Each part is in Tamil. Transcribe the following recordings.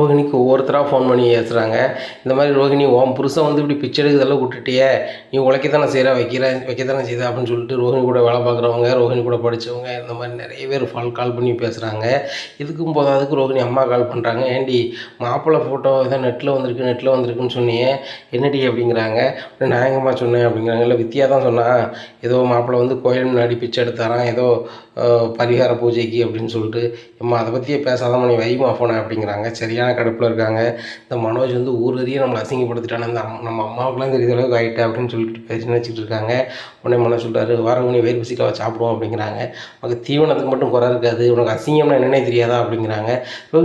ரோஹிணிக்கு ஒவ்வொருத்தராக ஃபோன் பண்ணி ஏசுகிறாங்க இந்த மாதிரி ரோஹிணி உன் புருஷன் வந்து இப்படி பிச்சை எடுக்கிறதெல்லாம் விட்டுட்டியே நீ உழைக்கத்தானே செய்கிற வைக்கிற வைக்கத்தானே செய்த அப்படின்னு சொல்லிட்டு ரோஹிணி கூட வேலை பார்க்குறவங்க ரோஹிணி கூட படித்தவங்க இந்த மாதிரி நிறைய பேர் ஃபால் கால் பண்ணி பேசுகிறாங்க இதுக்கும் போதாதுக்கு ரோஹிணி அம்மா கால் பண்ணுறாங்க ஏண்டி மாப்பிள்ளை ஃபோட்டோ ஏதோ நெட்டில் வந்திருக்கு நெட்டில் வந்திருக்குன்னு சொன்னியே. என்னடி அப்படிங்கிறாங்க. நான் எங்கம்மா சொன்னேன் அப்படிங்கிறாங்க. இல்லை வித்தியா தான் சொன்னான். ஏதோ மாப்பிள்ளை வந்து கோயில் முன்னாடி பிச்சை எடுத்தாரான் ஏதோ பரிகார பூஜைக்கு அப்படின்னு சொல்லிட்டு அம்மா அதை பற்றியே பேசாதம்மா நீ வைமா ஃபோனை அப்படிங்கிறாங்க. சரியான கடுப்பில் இருக்காங்க. இந்த மனோஜ் வந்து ஊரறிய நம்மளை அசிங்கப்படுத்திட்டானே இந்த நம்ம அம்மாவுக்குலாம் தெரியுத அளவுக்கு ஆகிட்டா அப்படின்னு சொல்லிட்டு பேசி நினச்சிட்டு இருக்காங்க. உடனே மனோஜ் சொல்கிறாரு வரவங்க நீ வயிறு பசிக்கவா சாப்பிடுவோம் அப்படிங்கிறாங்க. உனக்கு தீவனத்துக்கு மட்டும் குறை இருக்காது உனக்கு அசிங்கம்னா என்னன்னே தெரியாதா அப்படிங்கிறாங்க.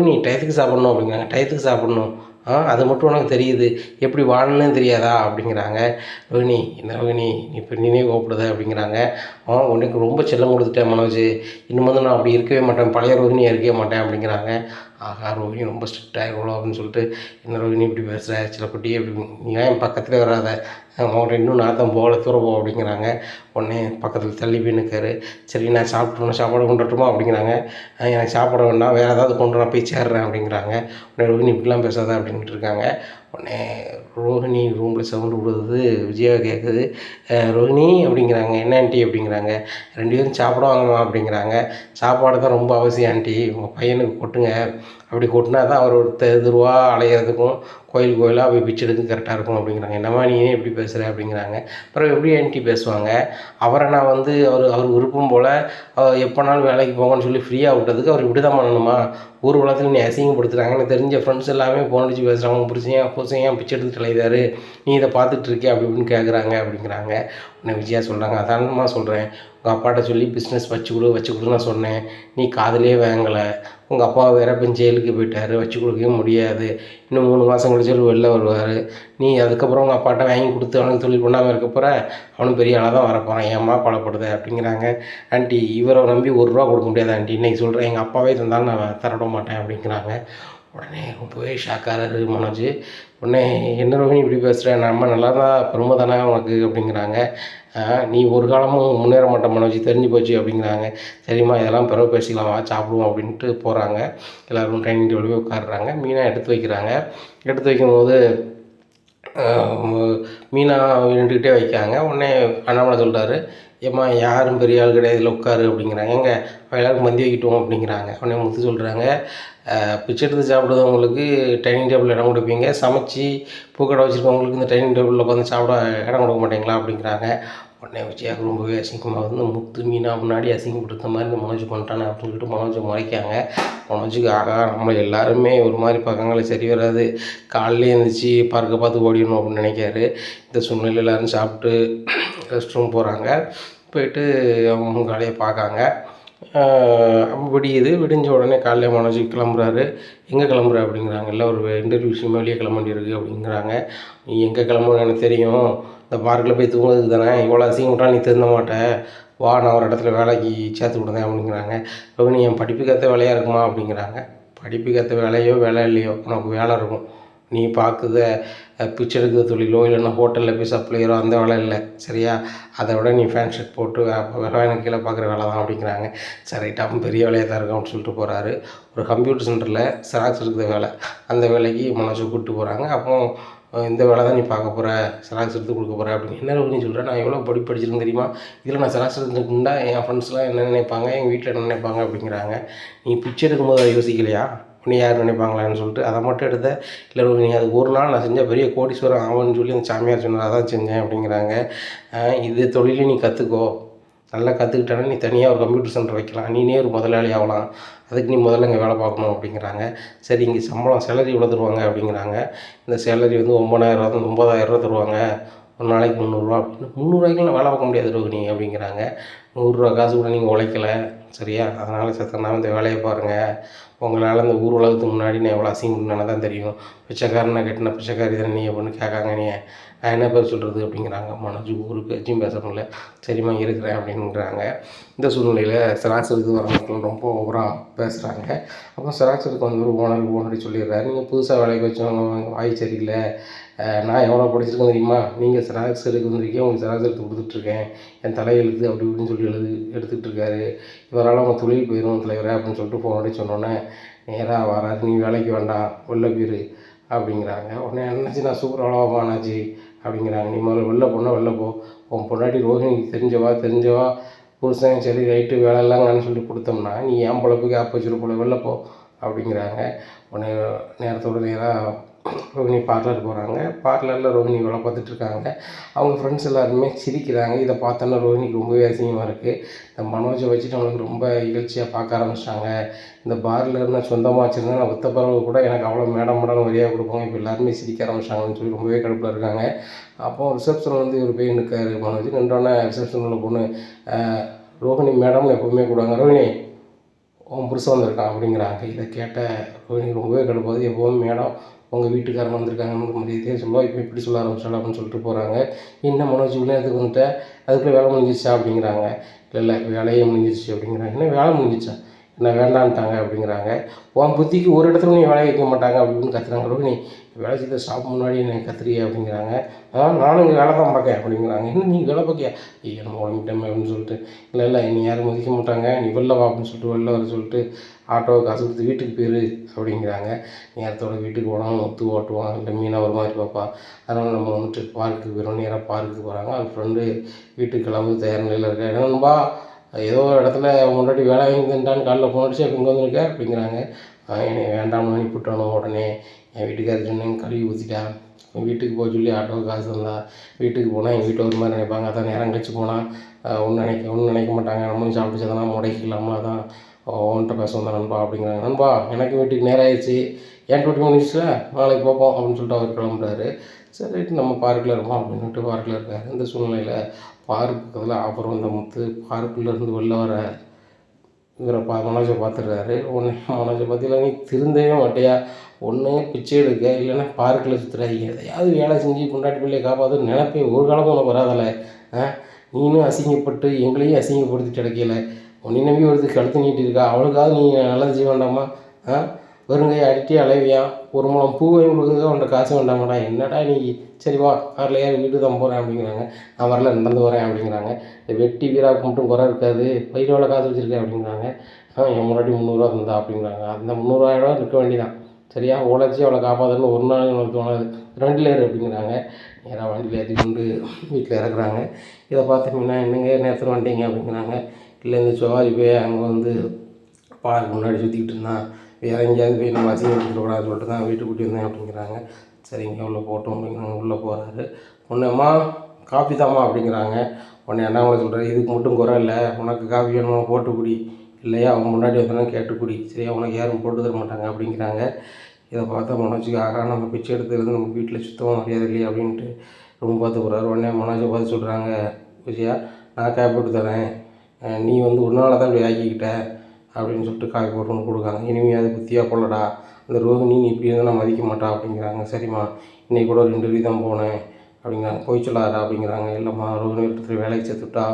நீ டயத்துக்கு சாப்பிட்ணும் அப்படிங்கிறாங்க. டயத்துக்கு சாப்பிட்ணும் அது மட்டும் உனக்கு தெரியுது. எப்படி வாழணும்னு தெரியாதா? அப்படிங்கிறாங்க. ரோஹிணி இந்த ரோஹிணி நீ இப்போ நீனே கோப்பிடுத அப்படிங்கிறாங்க. ஆ உனக்கு ரொம்ப செல்லம் கொடுத்துட்டேன் மனோஜ். இன்னும் வந்து நான் அப்படி இருக்கவே மாட்டேன். பழைய ரோஹினியாக இருக்கவே மாட்டேன் அப்படிங்கிறாங்க. ஆஹா ரோஹிணி ரொம்ப ஸ்ட்ரிக்ட் ஆகிருவளோ அப்படின்னு சொல்லிட்டு என்ன ரோஹிணி இப்படி பேசுகிற சில குட்டி அப்படி நீ ஏன் என் பக்கத்தில் வராத? அவங்கள்ட்ட இன்னும் நாத்தம் போகல தூர போ அப்படிங்கிறாங்க. உடனே பக்கத்தில் தள்ளி போய் நிற்காரு சரி நான் சாப்பிட்றேன் சாப்பாடு கொண்டுட்டுமா அப்படிங்கிறாங்க. எனக்கு சாப்பிட வேண்டாம் வேறு ஏதாவது கொண்டு நான் போய் சேர்றேன் அப்படிங்கிறாங்க. உடனே ரோஹிணி இப்படிலாம் பேசாத அப்படின்ட்டு இருக்காங்க. உடனே ரோஹிணி ரூமில் சவுண்டு விடுறது விஜயா கேட்குது ரோஹிணி அப்படிங்கிறாங்க. என்ன ஆண்டி அப்படிங்கிறாங்க. ரெண்டு பேரும் சாப்பிடுவாங்கம்மா அப்படிங்கிறாங்க. சாப்பாடு தான் ரொம்ப அவசியம் ஆண்டி உங்கள் பையனுக்கு கொட்டுங்க. அப்படி கொட்டினா தான் அவர் ஒரு தெருவா அலையிறதுக்கும் கோயில் கோயிலாக போய் பிச்சை எடுக்க கரெக்டாக இருக்கும் அப்படிங்கிறாங்க. என்னம்மா நீ ஏன் எப்படி பேசுகிற அப்படிங்கிறாங்க. அப்புறம் எப்படி ஆண்டி பேசுவாங்க? அவரை நான் வந்து அவர் அவர் விருப்பம் போல் எப்போனாலும் வேலைக்கு போங்கன்னு சொல்லி ஃப்ரீயாக விட்டதுக்கு அவர் இப்படி தான் பண்ணணுமா? ஊர் உலகத்தில் நீ அசிங்கப்படுத்துகிறாங்க எனக்கு தெரிஞ்ச ஃப்ரெண்ட்ஸ் எல்லாமே ஃபோன் அடிச்சு பேசுகிறாங்க உங்கள் புருஷன் புருஷன் பிச்சை எடுத்துட்டு அலையுதாரு நீ இதை பார்த்துட்ருக்கே அப்படி இப்படின்னு கேட்குறாங்க அப்படிங்கிறாங்க. உன்னை விஜயா சொல்கிறாங்க அதானமாக சொல்கிறேன் உங்கள் அப்பாட்ட சொல்லி பிஸ்னஸ் வச்சு கொடு வச்சு கொடுன்னு நான் சொன்னேன். நீ காதலே வாங்கலை. உங்கள் அப்பா வேற பெண் ஜெயிலுக்கு போயிட்டாரு. வச்சு கொடுக்கவே முடியாது. இன்னும் மூணு மாதம் கழிச்சு வெளில வருவார். நீ அதுக்கப்புறம் உங்கள் அப்பாட்ட வாங்கி கொடுத்து அவனுக்கு தொழில் பண்ணாமல் இருக்க போகிற அவனும் பெரிய ஆளாக தான் வரப்போகிறான் ஏம்மா பலப்படுது அப்படிங்கிறாங்க. ஆண்டி இவரை நம்பி ஒரு ரூபா கொடுக்க முடியாது ஆண்டி. இன்றைக்கி சொல்கிறேன் எங்கள் அப்பாவே தந்தாலும் நான் தரவிட மாட்டேன் அப்படிங்கிறாங்க. உடனே ரொம்பவே ஷாக்காராரு மனோஜ். உடனே என்ன ரோஹினி இப்படி பேசுகிற நம்ம நல்லா தான் பெருமை தானே உனக்கு? அப்படிங்கிறாங்க. நீ ஒரு காலமும் முன்னேற மாட்ட மனோஜ். தெரிஞ்சு போச்சு அப்படிங்கிறாங்க. சரிம்மா இதெல்லாம் பிறகு பேசிக்கலாம். வா சாப்பிடுவோம் அப்படின்ட்டு போகிறாங்க எல்லோரும் டைனிங் டேபிள் போய் உட்காடுறாங்க மீனை எடுத்து வைக்கிறாங்க. எடுத்து வைக்கும்போது மீனாக மீனா நின்றுக்கிட்டே வைக்காங்க உடனே அண்ணாமலை சொல்கிறாரு ஏம்மா யாரும் பெரிய ஆள் கிடையாது இதில் உட்காரு அப்படிங்கிறாங்க. எங்க எல்லாருக்கும் மந்தி வைக்கிட்டோம் அப்படிங்கிறாங்க. உடனே முத்து சொல்கிறாங்க பிச்சை எடுத்து சாப்பிடுறவங்களுக்கு டைனிங் டேபிள் இடம் கொடுப்பீங்க. சமைச்சு பூக்கடை வச்சுருக்கவங்களுக்கு இந்த டைனிங் டேபிளில் உட்காந்து சாப்பிட இடம் கொடுக்க மாட்டீங்களா? அப்படிங்கிறாங்க. உடனே எனக்கு ரொம்பவே அசிங்கமாக வந்து முத்து மீனா முன்னாடி அசிங்கப்படுத்த மாதிரி இந்த மனோஜ் பண்ணிட்டானே அப்படின்னு சொல்லிட்டு மனோஜை முறைக்காங்க. மனோஜுக்கு ஆகா நம்ம எல்லாருமே ஒரு மாதிரி பக்கங்களே சரி வராது. காலையிலே எழுந்திரிச்சு பார்க்க பார்த்து ஓடிடணும் அப்படின்னு நினைக்காரு. இந்த சூழ்நிலையில் எல்லோரும் சாப்பிட்டு ரெஸ்ட் ரூம் போகிறாங்க போயிட்டு அவங்க காலையை பார்க்காங்க. விடியுது. விடிஞ்ச உடனே காலையில் மனோஜ் கிளம்புறாரு. எங்கே கிளம்புற? அப்படிங்கிறாங்க இல்லை ஒரு இன்டர்வியூ விஷயமா வெளியே கிளம்ப வேண்டியிருக்கு அப்படிங்கிறாங்க. நீ எங்கே கிளம்புறேன்னு தெரியும். இந்த பார்க்கில் போய் தூங்குறதுக்கு தானே? இவ்வளோ அசிங்கம்ட்டா நீ திருந்த மாட்டேன் வா நான் ஒரு இடத்துல வேலைக்கு சேர்த்து விடுதேன் அப்படிங்கிறாங்க. நீ என் படிப்புக்கேற்ற வேலையாக இருக்குமா? அப்படிங்கிறாங்க. படிப்புக்கேற்ற வேலையோ வேலை இல்லையோ உனக்கு வேலை இருக்கும். நீ பார்க்குத அஹ், பிச்சை எடுக்கிற தொழிலோ இல்லைன்னா ஹோட்டலில் போய் சப்ளையரோ அந்த வேலை இல்லை. சரியா? அதை விட நீ ஃபேன் ஷர்ட் போட்டு எனக்கு கீழே பார்க்குற வேலை தான் அப்படிங்கிறாங்க. சரி ரைட்டாக பெரிய வேலையாக தான் இருக்கும் அப்படின்னு சொல்லிட்டு போகிறாரு ஒரு கம்ப்யூட்டர் சென்டரில் செராக்ஸ் எடுக்கிற வேலை. அந்த வேலைக்கு மனசு கூப்பிட்டு போகிறாங்க அப்போ இந்த வேலை தான் நீ பார்க்க போகிற செராக்ஸ் எடுத்து கொடுக்க போகிற அப்படின்னு என்ன நீ நான் எவ்வளோ படி படிச்சிருக்கேன் தெரியுமா? இதில் நான் செராக்ஸ் எடுத்துருந்தா என் ஃப்ரெண்ட்ஸ்லாம் என்ன நினைப்பாங்க? எங்கள் வீட்டில் என்ன நினைப்பாங்க? அப்படிங்கிறாங்க. நீ பிச்சை எடுக்கும்போது அதை யோசிக்கலையா? உன்னை யார் நினைப்பாங்களான்னு சொல்லிட்டு அதை மட்டும் எடுத்த. இல்லை நீ அது ஒரு நாள் நான் செஞ்ச பெரிய கோடீஸ்வரம் ஆகும்னு சொல்லி அந்த சாமியார் சொன்னார் அதான் செஞ்சேன் அப்படிங்கிறாங்க. இது தொழிலையும் நீ கற்றுக்கோ நல்லா கற்றுக்கிட்டேன்னா நீ தனியாக ஒரு கம்ப்யூட்டர் சென்டர் வைக்கலாம். நீனே ஒரு முதலாளி ஆகலாம். அதுக்கு நீ முதல்ல இங்கே வேலை பார்க்கணும் அப்படிங்கிறாங்க. சரி இங்கே சம்பளம் சேலரி இவ்வளோ தருவாங்க அப்படிங்கிறாங்க. இந்த சேலரி வந்து ஒம்பதாயிரரூவா தான் ஒம்பதாயிரரூவா தருவாங்க. ஒரு நாளைக்கு முந்நூறுரூவா அப்படின்னு. முந்நூறுவாய்க்குலாம் வேலை பார்க்க முடியாது ரோகிணி அப்படிங்கிறாங்க. நூறுரூவா காசு கூட நீங்கள் உழைக்கல. சரியா? அதனால் சத்தனாக இந்த வேலையை பாருங்கள் உங்களால் இந்த ஊர் உலகத்துக்கு முன்னாடி நான் எவ்வளோ அசிங்கம் தான் தெரியும். பிச்சைக்காரனை கட்டின பிச்சைக்காரி தானே நீ அப்படின்னு கேட்காங்க நீ நான் என்ன பேர் சொல்கிறது அப்படிங்கிறாங்க. மனோஜ் ஊருக்கு பேச்சும் பேச முடியல. சரிம்மா இருக்கிறேன் அப்படின்றாங்க இந்த சூழ்நிலையில் செராக்ஸருக்கு வர மக்கள் ரொம்ப ஓவராக பேசுகிறாங்க அப்போ செராக்ஸருக்கு வந்து ஒரு ஓனர் ஓனரி சொல்லிடுறாரு. நீங்கள் புதுசாக வேலைக்கு வச்சவங்க வாய் சரியில்லை. நான் எவ்வளோ படிச்சிருக்கேன் தெரியுமா? நீங்கள் செராக்ஸ் எடுக்க வந்திருக்கீங்க உங்களுக்கு செராக்ஸ் எடுத்து கொடுத்துட்ருக்கேன். என் தலையெழுத்து அப்படி இப்படின்னு சொல்லி எழுது எடுத்துகிட்டு இருக்காரு இவரால் அவங்க தொழில் போயிடும் தலைவரே அப்படின்னு சொல்லிட்டு ஃபோன் அடிச்சு சொன்னோன்னே நேராக வராது நீ வேலைக்கு வேண்டாம் வெளில போயிரு அப்படிங்கிறாங்க. உடனே என்னாச்சு நான் சூப்பர் அவ்வளோவா என்னாச்சு அப்படிங்கிறாங்க. நீ முதல்ல வெளில போனால் வெளில போ. உன் பொண்டாட்டி ரோஹிணிக்கு தெரிஞ்சவா? தெரிஞ்சவா? புருஷன் சரி ரைட்டு வேலைலாங்கன்னு சொல்லி கொடுத்தோம்னா நீ ஏன் பொழப்புக்கு அப்போ வச்சுட்டு போல வெளில போ அப்படிங்கிறாங்க. உடனே நேரத்தோட நேராக ரோஹிணி பார்லர் போகிறாங்க பார்லரில் ரோஹிணி வேலை பார்த்துட்டு இருக்காங்க. அவங்க ஃப்ரெண்ட்ஸ் எல்லாருமே சிரிக்கிறாங்க. இதை பார்த்தோன்னா ரோஹிணிக்கு ரொம்பவே அசிங்கமாக இருக்குது இந்த மனோஜை வச்சுட்டு அவங்களுக்கு ரொம்ப இகழ்ச்சியாக பார்க்க ஆரம்பிச்சிட்டாங்க. இந்த பார்ல சொந்தமாக வச்சுருந்தா நான் வித்த பிறகு கூட எனக்கு அவ்வளோ மேடம் மேடம் வரியாக கொடுப்பாங்க. இப்போ எல்லாருமே சிரிக்க ஆரம்பிச்சிட்டாங்கன்னு சொல்லி ரொம்பவே கடுப்பில் இருக்காங்க. அப்போ ரிசப்ஷன் வந்து இவர் போய் நிற்காரு மனோஜ். நின்றோன்னே ரிசப்ஷனில் பொண்ணு ரோஹிணி மேடம்னு எப்போவுமே கூடுவாங்க ரோஹிணி உன் புருஷன் வந்திருக்கான் அப்படிங்கிறாங்க. இதை கேட்ட ரோஹிணி ரொம்பவே கடுப்பாது எப்போவும் மேடம் உங்கள் வீட்டுக்காரங்க வந்திருக்காங்கன்னு மரியாதையாக சொல்லுவோம் இப்போ இப்படி சொல்ல ஆரம்பிச்சாலும் அப்படின்னு சொல்லிட்டு போகிறாங்க என்ன மனோஜ் இவ்வளோ நேரத்துக்கு அதுக்குள்ளே வேலை முடிஞ்சிச்சா அப்படிங்கிறாங்க. இல்லை இல்லை வேலையே முடிஞ்சிச்சு அப்படிங்கிறாங்க. என்ன வேலை முடிஞ்சிச்சா? என்ன வேண்டான்ட்டாங்க அப்படிங்கிறாங்க. உன் புத்திக்கு ஒரு இடத்துல நீ வேலையை வைக்க மாட்டாங்க அப்படின்னு கத்துறாங்க. நீ வேலை செய்த ஸ்டாப் முன்னாடி என்னை கத்துறிய அப்படிங்கிறாங்க. அதான் நானும் இங்கே வேலை தான் பார்க்கேன் அப்படிங்கிறாங்க. என்ன நீ வேலை பார்க்கியா? ஐயோ நம்ம உடம்பிட்டோமே அப்படின்னு சொல்லிட்டு. இல்லை இல்லை நீ யாரும் மதிக்க மாட்டாங்க. நீ வெளில வா அப்படின்னு சொல்லிட்டு வெளில வர சொல்லிட்டு ஆட்டோ காசு கொடுத்து வீட்டுக்கு போயிரு அப்படிங்கிறாங்க. நேரத்தோட வீட்டுக்கு போனால் முத்து ஓட்டுவான். இல்லை மீனை ஒரு மாதிரி பார்ப்பான் அதனால் நம்ம வந்துட்டு பார்க்குக்கு போயிடும் நேராக பார்க்குக்கு போகிறாங்க அது ஃப்ரெண்டு வீட்டுக்கு கிளம்பி தயார் நிலையில் இருக்கா. என்னன்பா ஏதோ ஒரு இடத்துல முன்னாடி வேலை வாங்கி தந்தான்னு காலைல ஃபோன் அடிச்சு அப்போ இங்கே வந்துருக்க அப்படிங்கிறாங்க. "ஆ, என்னை வேண்டாம்னு அனுப்பிவிட்டானோ உடனே என் வீட்டுக்காரர் சொன்னேன் கழுவி ஊற்றிட்டான் என் வீட்டுக்கு போக சொல்லி ஆட்டோ காசு தந்தா. வீட்டுக்கு போனால் எங்கள் வீட்டில் ஒரு மாதிரி நினைப்பாங்க. அதான் நேரம் கழிச்சு போனால் ஒன்றும் நினைக்க ஒன்றும் நினைக்க மாட்டாங்க. நம்மளும் சாப்பிட்டு சதனா முடைக்கலாமா அதான் உன்கிட்ட பேச வந்தேன் நண்பா அப்படிங்கிறாங்க. நண்பா எனக்கு வீட்டுக்கு நேரம் ஆயிடுச்சு. என் வீட்டுக்கு முடிச்சுல நாளைக்கு பார்ப்போம் அப்படின்னு சொல்லிட்டு அவர் கிளம்புறாரு. சரி ரைட்டு நம்ம பார்க்கில் இருப்போம் அப்படின்ட்டு பார்க்கில் இருக்கார் இந்த சூழ்நிலையில்? பார்க் பக்கத்தில் ஆஃபர் வந்த முத்து பார்க்குள்ளேருந்து வெளில வர இவரை பா மனோஜை பார்த்துடுறாரு. உடனே மனோஜை பார்த்து நீ திருந்தவே மாட்டியா? ஒன்று பிச்சை எடுக்க இல்லைன்னா பார்க்கில் சுற்றுறாங்க எதையாவது வேலை செஞ்சு பொண்டாட்டி பிள்ளையை காப்பாற்று நினைப்பே ஒரு காலமும் உனக்கு வராதல ஆ? நீனும் அசிங்கப்பட்டு எங்களையும் அசிங்கப்படுத்திட்டு கிடைக்கல. உன்னை நம்பி ஒருத்தர் கழுத்து நீட்டி இருக்கா அவளுக்காவது நீ நல்லது செய்ய வேண்டாமா? ஆ? வெறுங்கை அடிட்டி அலைவியான் ஒரு முழம் பூவையும் கொடுக்குறதுக்கு உன்ட்ட காசு வேண்டாங்கடா என்னடா நீ? சரி வா காரில் ஏறி வீட்டுக்கு தான் போகிறேன் அப்படிங்கிறாங்க. நான் வரல நடந்து வரேன் அப்படிங்கிறாங்க. இந்த வெட்டி வீராவுக்கு மட்டும் குறை இருக்காது. வயிறு எவ்வளோ காசு வச்சுருக்கேன் அப்படிங்கிறாங்க. ஆ என் முன்னாடி முந்நூறுரூவா தந்தா அப்படிங்கிறாங்க. அந்த முந்நூறுவாயிரம் இருக்க வேண்டிதான். சரியா? உழைச்சி அவளை காப்பாற்றணும் ஒரு நாள் உனக்கு தோணாது. ரெண்டில் ஏறு அப்படிங்கிறாங்க. நேராக வண்டியில் ஏற்றி கொண்டு வீட்டில் இறக்குறாங்க. இதை பார்த்தீங்கன்னா என்னங்க நேரத்தில் வந்துட்டீங்க அப்படிங்கிறாங்க. இல்லை இந்த சோவாரி போய் அங்கே வந்து பாலுக்கு முன்னாடி சுற்றிக்கிட்டு இருந்தான். வேறு எங்கேயாவது போய் நம்ம அசிங்கப்படுத்தக்கூடாதுன்னு சொல்லிட்டு தான் வீட்டுக்கு கூட்டி வந்தேன் அப்படிங்கிறாங்க. சரிங்க உள்ளே போட்டோம் அப்படிங்கிறாங்க. உள்ளே போகிறாரு உடனே காஃபி தாம்மா அப்படிங்கிறாங்க. உடனே அண்ணாமலை சொல்கிறாரு இதுக்கு மட்டும் குறை இல்லை. உனக்கு காஃபி வேணுமா? போட்டு குடி. இல்லையா? அவங்க முன்னாடி வந்தோன்னா கேட்டு குடி. சரியா? உனக்கு யாரும் போட்டு தர மாட்டாங்க அப்படிங்கிறாங்க. இதை பார்த்தா மனோஜுக்கு ஆகா நம்ம பிச்சை எடுத்துருந்து நம்ம வீட்டில் சுத்தமாக மரியாதை இல்லையா அப்படின்ட்டு ரொம்ப பார்த்து போகிறாரு உடனே மனோஜை பார்த்து சொல்கிறாங்க விஜயா நான் காய் போட்டு தரேன். நீ வந்து ஒரு நாளாக தான் இப்படி ஆக்கிக்கிட்ட. அப்படின்னு சொல்லிட்டு காய் போட்டு ஒன்று கொடுக்காங்க அது புத்தியாக போலடா அந்த ரோகிணி நீ இப்படி இருந்தால் நான் மதிக்க மாட்டா அப்படிங்கிறாங்க. சரிம்மா இன்றைக்கி கூட ரெண்டு தான் போனேன் அப்படிங்கிறாங்க. போய் சொல்லாதடா அப்படிங்கிறாங்க. இல்லைம்மா ரோகிணி ஒருத்தர் வேலைக்கு சேர்த்துட்டா.